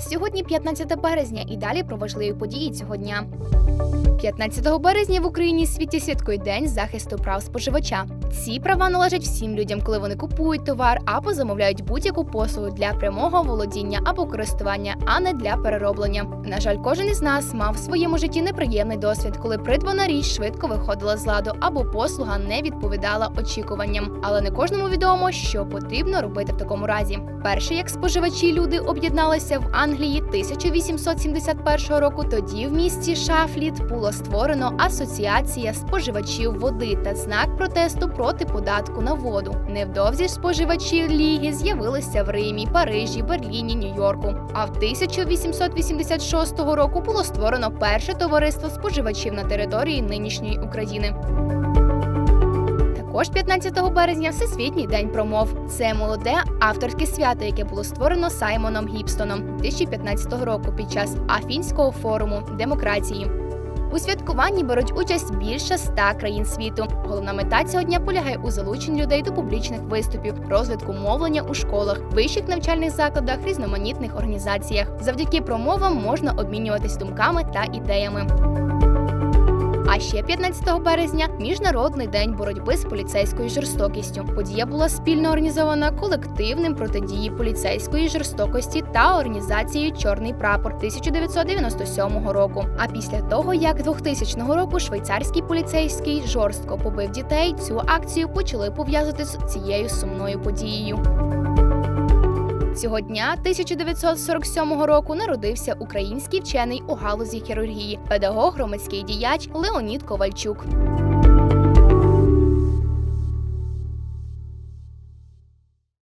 Сьогодні 15 березня і далі про важливі події цього дня. 15 березня в Україні світі святкують День захисту прав споживача. Ці права належать всім людям, коли вони купують товар або замовляють будь-яку послугу для прямого володіння або користування, а не для перероблення. На жаль, кожен із нас мав в своєму житті неприємний досвід, коли придбана річ швидко виходила з ладу або послуга не відповідала очікуванням. Але не кожному відомо, що потрібно робити в такому разі. Перше, як споживачі люди об'єдналися в Англії 1871 року. Тоді в місті Шафліт було створено асоціація споживачів води та знак протесту проти податку на воду. Невдовзі споживачі ліги з'явилися в Римі, Парижі, Берліні, Нью-Йорку. А в 1886 року було створено перше товариство споживачів на території нинішньої України. Також 15 березня Всесвітній день промов. Це молоде авторське свято, яке було створено Саймоном Гібстоном 2015 року під час Афінського форуму демократії. У святкуванні беруть участь більше ста країн світу. Головна мета цього дня полягає у залученні людей до публічних виступів, розвитку мовлення у школах, вищих навчальних закладах, різноманітних організаціях. Завдяки промовам можна обмінюватись думками та ідеями. Ще 15 березня міжнародний день боротьби з поліцейською жорстокістю. Подія була спільно організована колективним протидії поліцейської жорстокості та організацією Чорний прапор 1997 року. А після того, як 2000 року швейцарський поліцейський жорстко побив дітей, цю акцію почали пов'язати з цією сумною подією. Цього дня 1947 року народився український вчений у галузі хірургії, педагог, громадський діяч Леонід Ковальчук.